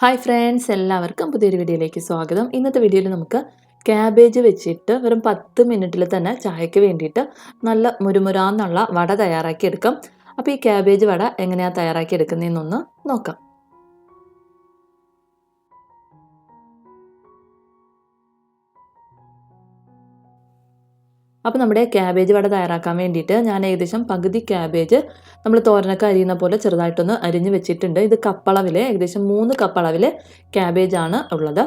Hi friends എല്ലാവർക്കും പുതിയൊരു വീഡിയോയിലേക്ക് സ്വാഗതം. ഇന്നത്തെ വീഡിയോയിൽ നമുക്ക് ക്യാബേജ് വെച്ചിട്ട് വെറും പത്ത് മിനിറ്റിൽ തന്നെ ചായക്ക് വേണ്ടിയിട്ട് നല്ല മുരുമുരാന്നുള്ള വട തയ്യാറാക്കിയെടുക്കാം. അപ്പോൾ ഈ ക്യാബേജ് വട എങ്ങനെയാണ് തയ്യാറാക്കിയെടുക്കുന്നതെന്നൊന്ന് നോക്കാം. അപ്പോൾ നമ്മുടെ ക്യാബേജ് വട തയ്യാറാക്കാൻ വേണ്ടിയിട്ട് ഞാൻ ഏകദേശം പകുതി ക്യാബേജ് നമ്മൾ തോരനൊക്കെ അരിയുന്ന പോലെ ചെറുതായിട്ടൊന്ന് അരിഞ്ഞ് വെച്ചിട്ടുണ്ട്. ഇത് കപ്പളവിൽ ഏകദേശം മൂന്ന് കപ്പളവിൽ ക്യാബേജാണ് ഉള്ളത്.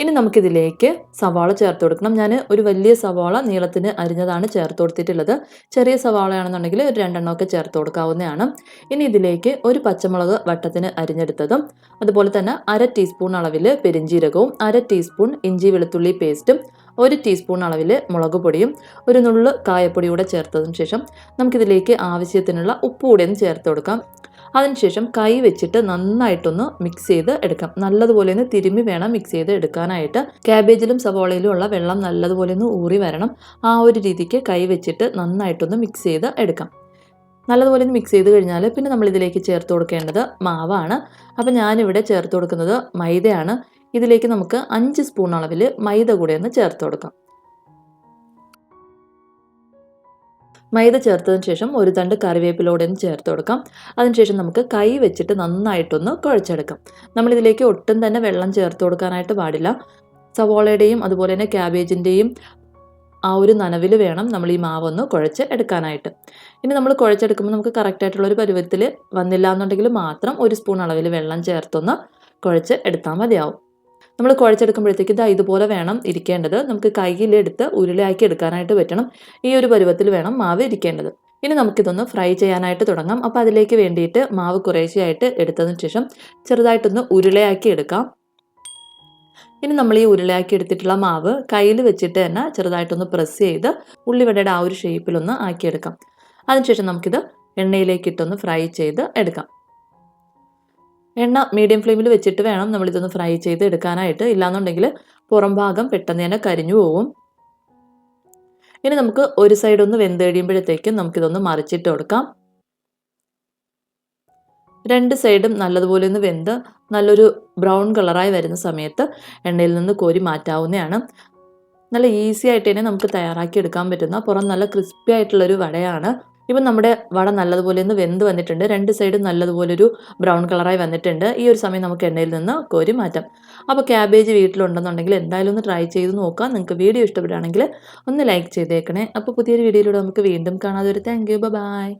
ഇനി നമുക്കിതിലേക്ക് സവാള ചേർത്ത് കൊടുക്കണം. ഞാൻ ഒരു വലിയ സവാള നീളത്തിന് അരിഞ്ഞതാണ് ചേർത്ത് കൊടുത്തിട്ടുള്ളത്. ചെറിയ സവാളയാണെന്നുണ്ടെങ്കിൽ ഒരു രണ്ടെണ്ണമൊക്കെ ചേർത്ത് കൊടുക്കാവുന്നതാണ്. ഇനി ഇതിലേക്ക് ഒരു പച്ചമുളക് വട്ടത്തിന് അരിഞ്ഞെടുത്തതും അതുപോലെ തന്നെ അര ടീസ്പൂൺ അളവിൽ പെരിഞ്ചീരകവും അര ടീസ്പൂൺ ഇഞ്ചി വെളുത്തുള്ളി പേസ്റ്റും ഒരു ടീസ്പൂൺ അളവിൽ മുളക് പൊടിയും ഒരു നുള്ള് കായപ്പൊടി കൂടെ ചേർത്തതിന് ശേഷം നമുക്കിതിലേക്ക് ആവശ്യത്തിനുള്ള ഉപ്പ് കൂടെ ഒന്ന് ചേർത്ത് കൊടുക്കാം. അതിനുശേഷം കൈ വെച്ചിട്ട് നന്നായിട്ടൊന്ന് മിക്സ് ചെയ്ത് എടുക്കാം. നല്ലതുപോലെ ഒന്ന് തിരുമ്മി വേണം മിക്സ് ചെയ്ത് എടുക്കാനായിട്ട്. ക്യാബേജിലും സവോളയിലും ഉള്ള വെള്ളം നല്ലതുപോലെ ഒന്ന് ഊറി വരണം. ആ ഒരു രീതിക്ക് കൈ വെച്ചിട്ട് നന്നായിട്ടൊന്ന് മിക്സ് ചെയ്ത് എടുക്കാം. നല്ലതുപോലെ ഒന്ന് മിക്സ് ചെയ്ത് കഴിഞ്ഞാൽ പിന്നെ നമ്മൾ ഇതിലേക്ക് ചേർത്ത് കൊടുക്കേണ്ടത് മാവാണ്. അപ്പോൾ ഞാനിവിടെ ചേർത്ത് കൊടുക്കുന്നത് മൈദയാണ്. ഇതിലേക്ക് നമുക്ക് അഞ്ച് സ്പൂൺ അളവിൽ മൈദ കൂടെ ഒന്ന് ചേർത്ത് കൊടുക്കാം. മൈദ ചേർത്തതിന് ശേഷം ഒരു തണ്ട് കറിവേപ്പിലൂടെ ഒന്ന് ചേർത്ത് കൊടുക്കാം. അതിനുശേഷം നമുക്ക് കൈ വെച്ചിട്ട് നന്നായിട്ടൊന്ന് കുഴച്ചെടുക്കാം. നമ്മളിതിലേക്ക് ഒട്ടും തന്നെ വെള്ളം ചേർത്ത് കൊടുക്കാനായിട്ട് പാടില്ല. സവോളയുടെയും അതുപോലെ തന്നെ ക്യാബേജിന്റെയും ആ ഒരു നനവിൽ വേണം നമ്മൾ ഈ മാവൊന്ന് കുഴച്ച് എടുക്കാനായിട്ട്. ഇനി നമ്മൾ കുഴച്ചെടുക്കുമ്പോൾ നമുക്ക് കറക്റ്റായിട്ടുള്ള ഒരു പരുവത്തിൽ വന്നില്ല എന്നുണ്ടെങ്കിൽ മാത്രം ഒരു സ്പൂൺ അളവിൽ വെള്ളം ചേർത്തൊന്ന് കുഴച്ച് എടുത്താൽ മതിയാവും. നമ്മൾ കുഴച്ചെടുക്കുമ്പോഴത്തേക്ക് ഇതാ ഇതുപോലെ വേണം ഇരിക്കേണ്ടത്. നമുക്ക് കയ്യിലെടുത്ത് ഉരുളയാക്കി എടുക്കാനായിട്ട് പറ്റണം. ഈ ഒരു പരുവത്തിൽ വേണം മാവ് ഇരിക്കേണ്ടത്. ഇനി നമുക്കിതൊന്ന് ഫ്രൈ ചെയ്യാനായിട്ട് തുടങ്ങാം. അപ്പോൾ അതിലേക്ക് വേണ്ടിയിട്ട് മാവ് കുറേശ്ശെയായിട്ട് എടുത്തതിന് ശേഷം ചെറുതായിട്ടൊന്ന് ഉരുളയാക്കി എടുക്കാം. ഇനി നമ്മൾ ഈ ഉരുളയാക്കി എടുത്തിട്ടുള്ള മാവ് കയ്യിൽ വെച്ചിട്ട് തന്നെ ചെറുതായിട്ടൊന്ന് പ്രസ് ചെയ്ത് ഉള്ളിവടയുടെ ആ ഒരു ഷേപ്പിലൊന്ന് ആക്കിയെടുക്കാം. അതിനുശേഷം നമുക്കിത് എണ്ണയിലേക്ക് ഇട്ടൊന്ന് ഫ്രൈ ചെയ്ത് എടുക്കാം. എണ്ണ മീഡിയം ഫ്ലെയിമിൽ വെച്ചിട്ട് വേണം നമ്മളിതൊന്ന് ഫ്രൈ ചെയ്ത് എടുക്കാനായിട്ട്. ഇല്ലാന്നുണ്ടെങ്കിൽ പുറം ഭാഗം പെട്ടെന്ന് തന്നെ കരിഞ്ഞു പോകും. ഇനി നമുക്ക് ഒരു സൈഡ് ഒന്ന് വെന്ത് കഴിയുമ്പോഴത്തേക്കും നമുക്കിതൊന്ന് മറിച്ചിട്ട് കൊടുക്കാം. രണ്ട് സൈഡും നല്ലതുപോലെ ഒന്ന് വെന്ത് നല്ലൊരു ബ്രൗൺ കളറായി വരുന്ന സമയത്ത് എണ്ണയിൽ നിന്ന് കോരി മാറ്റാവുന്നതാണ്. നല്ല ഈസി ആയിട്ട് തന്നെ നമുക്ക് തയ്യാറാക്കി എടുക്കാൻ പറ്റുന്ന പുറം നല്ല ക്രിസ്പി ആയിട്ടുള്ളൊരു വടയാണ് ഇപ്പം നമ്മുടെ വട നല്ലതുപോലെ ഒന്ന് വെന്ത് വന്നിട്ടുണ്ട്. രണ്ട് സൈഡും നല്ലതുപോലെ ഒരു ബ്രൗൺ കളറായി വന്നിട്ടുണ്ട്. ഈ ഒരു സമയം നമുക്ക് എണ്ണയിൽ നിന്ന് കോരി മാറ്റാം. അപ്പോൾ ക്യാബേജ് വീട്ടിലുണ്ടെന്നുണ്ടെങ്കിൽ എന്തായാലും ഒന്ന് ട്രൈ ചെയ്ത് നോക്കാം. നിങ്ങൾക്ക് വീഡിയോ ഇഷ്ടപ്പെടുകയാണെങ്കിൽ ഒന്ന് ലൈക്ക് ചെയ്തേക്കണേ. അപ്പോൾ പുതിയൊരു വീഡിയോയിലൂടെ നമുക്ക് വീണ്ടും കാണാതെ ഒരു താങ്ക് യു ബൈ